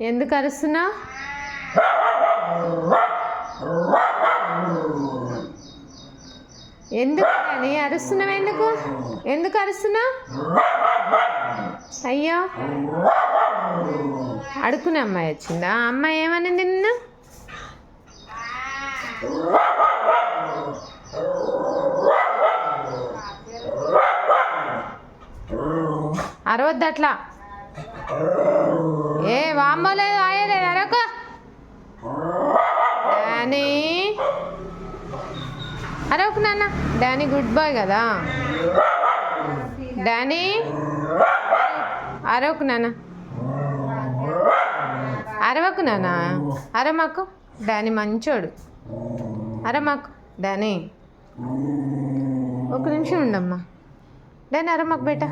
ఎందుకు అరుస్తున్నా? ఎందుకు అని అరుస్తున్నావు ఎందుకు? ఎందుకు అరుస్తున్నావు అయ్యో. అడుకునే అమ్మాయి వచ్చిందా? ఆ అమ్మాయి ఏమనింది నిన్ను? అరవద్దు అట్లా ఏ వామ్మలేదు ఆయలేదు అరకు డానీ. అరవకు నాన్న. డానీ గుడ్ బాయ్ కదా. డానీ. అరవకు నాన్న. అరవకు నాన్న. అరమాకు. డానీ మంచోడు. అరమాకు. డానీ. ఒక నిమిషం ఉండమ్మా. డానీ అరమాకు బేట